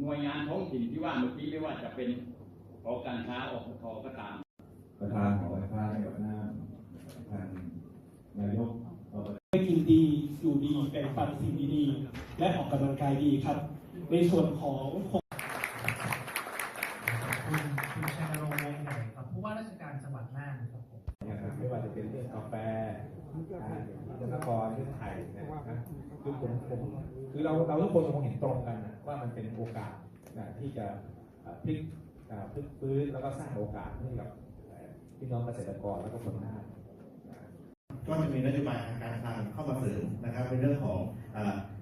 หน่วยงานท้องถิ่นที่ว่าเมื่อกี้ไม่ว่าจะเป็นหอการค้าอปทก็ตาม ประธานหอการค้าในกับหน้าทางนายกอบตได้กินดีอยู่ดีแบ่งปันสิ่งดีๆและออกกำลังกายดีครับ ในส่วนของ คุณคุณชัยนรงค์วงศ์ใหญ่ครับผู้ว่าราชการจังหวัดน่านครับผม นะครับไม่ว่าจะเป็นเรื่องกาแฟอ่าอินทรนครเรื่องไทยนะครับคือ ผมผมคือเราเราทุกคนคงเห็นตรงกันนะว่ามันเป็นโอกาสนะที่จะพลิกพลิกฟื้นแล้วก็สร้างโอกาสให้กับพี่น้องเกษตรกรแล้วก็คนหน่าก็จะมีนโยบายทางการคลังเข้ามาเสริมนะครับในเรื่องของ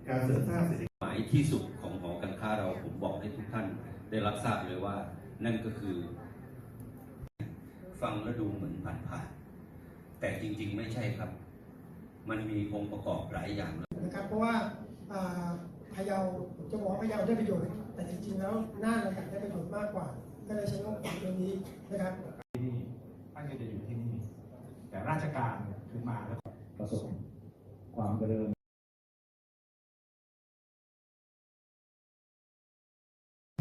การเสริมสร้างเศรษฐกิจหมายที่สุดของหอการค้าเราผมบอกให้ทุกท่านได้รับทราบเลยว่า นั่นก็คือ ฟังแล้วดูเหมือนผ่านๆแต่จริงๆไม่ใช่ครับ มันมีองค์ประกอบหลายอย่าง นะครับ เพราะว่าอ่าพะเยาจะบอกว่าพะเยาได้ประโยชน์ แต่จริงๆแล้วน่านเราอยากได้ประโยชน์มากกว่า ก็เลยใช้งบประมาณตรงนี้นะครับที่นี่ตั้งใจจะอยู่ที่นี่ แต่ราชการเนี่ยคือมาแล้วประสบความเจริญ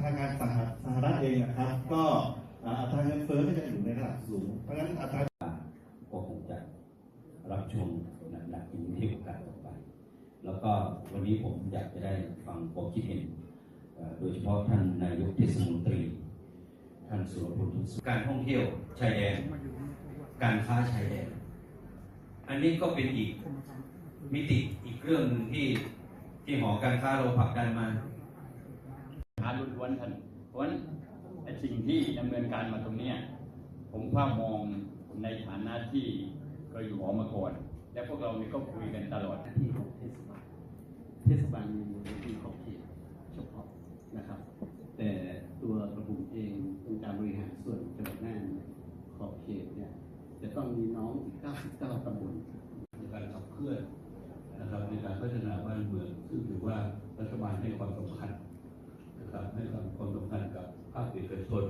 ทางการสหรัฐสหรัฐเองนะครับ ก็อ่าอัตราเงินเฟ้อก็จะอยู่ในระดับสูง เพราะฉะนั้นอัตรา ก็คงจะรับชมหนักๆอย่างที่โอกาสต่อไป แล้วก็วันนี้ผมอยากจะได้ฟังความคิดเห็น โดยเฉพาะท่านนายกเทศมนตรี ท่านสุรพลทุสุการท่องเที่ยวชายแดน การค้าชายแดน อันนี้ก็เป็นอีกมิติอีกเรื่องหนึ่งที่ที่หอการค้าเราผลักดันมาหาล้วนๆท่านเพราะฉะนั้นสิ่งที่ดำเนินการมาตรงเนี้ยผมว่ามองในฐานะที่เคยอยู่หอมาก่อน และพวกเราเนี่ยก็คุยกันตลอดที่ของเทศบาลเทศบาลมีมูลนิธิขอบเขตเฉพาะนะครับ แต่ตัวกระผมเององค์การบริหารส่วนจังหวัดน่านขอบเขตเนี่ยจะต้องมีน้องอีก99ตำบลในการขับเคลื่อนนะครับในการพัฒนาบ้านเมืองซึ่งถือว่ารัฐบาลให้ความสำคัญนะครับให้ความสำคัญกับภาคเอกชน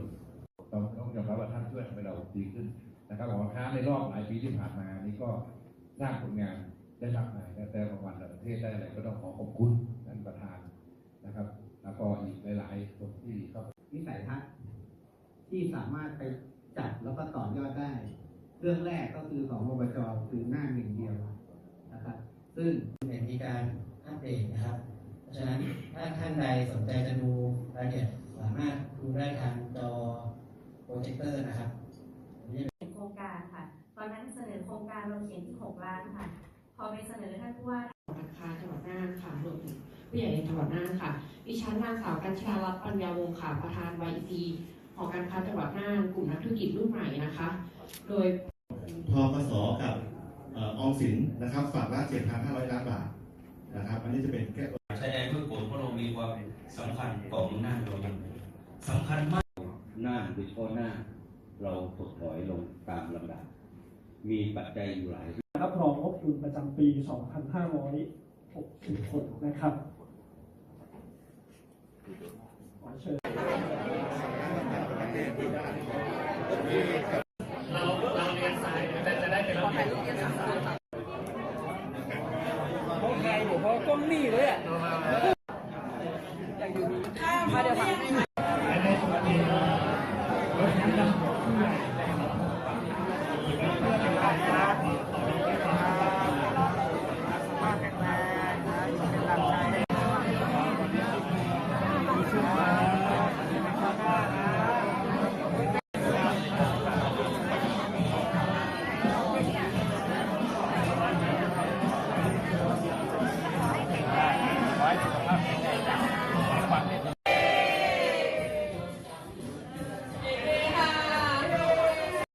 ต้องต้องยอมรับว่าท่านช่วยทำให้เราดีขึ้นนะครับหอการค้าในรอบหลายปีที่ผ่านมานี่ก็ สร้างผลงานได้มากมายได้แต่รางวัลระดับประเทศได้อะไรก็ต้องขอขอบคุณท่านประธานนะครับ แล้วก็อีกหลายๆคนที่เข้าวิสัยทัศน์ที่สามารถไปจัดแล้วก็ต่อยอดได้ เรื่องแรกก็คือของอบจคือหน้าหนึ่งเดียวนะครับ ซึ่งเนี่ยมีการอัปเดตนะครับ เพราะฉะนั้นถ้าท่านใดสนใจจะดูรายละเอียดสามารถดูได้ทางจอโปรเจคเตอร์นะครับ เราเขียนที่ 6 ล้านค่ะ พอไปเสนอท่านผู้ว่าการค้าจังหวัดน่านค่ะรวมถึงผู้ใหญ่ในจังหวัดน่านค่ะ ดิฉันนางสาวกัญชาลัตน์ปัญญาวงศ์ค่ะ ประธาน YEC หอการค้าจังหวัดน่าน กลุ่มนักธุรกิจรุ่นใหม่นะคะ โดยทกสกับเอ่อออมสินนะครับฝากละ7,500 ล้านบาทนะครับ อันนี้จะเป็นแก้ชายแดนเพื่อโขนเพราะเรามีความสำคัญของน่านเรายังสำคัญมากน่านโดยเฉพาะน่านเราถดถอยลงตามลำดับ มีปัจจัยอยู่หลายรับรองงบดุลประจำปี 2566นะครับขอเชิญเราเราเรียนสายเดี๋ยวจะจะได้เป็นระเบียบเพราะใครผมเพราะก้มหนี้เลยอะและในส่วนนี้รถน้ำดำของ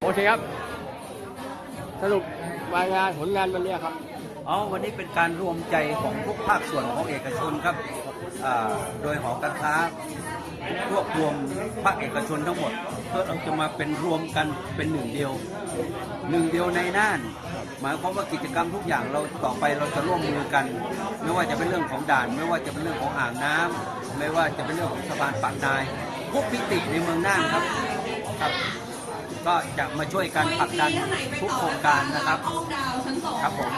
โอเคครับ สรุปรายงานผลงานวันนี้ครับ อ๋อ วันนี้เป็นการรวมใจของทุกภาคส่วนของเอกชนครับ โดยหอการค้ารวบรวมภาคเอกชนทั้งหมด เพื่อเราจะมาเป็นรวมกันเป็นหนึ่งเดียว หนึ่งเดียวในน่าน หมายความว่ากิจกรรมทุกอย่างเราต่อไปเราจะร่วมมือกัน ไม่ว่าจะเป็นเรื่องของด่าน ไม่ว่าจะเป็นเรื่องของอ่างน้ำไม่ว่าจะเป็นเรื่องของสะพานปากนายทุกพิติในเมืองน่านครับครับ ก็จะมาช่วยกันผลักดันทุกโครงการนะครับครับผม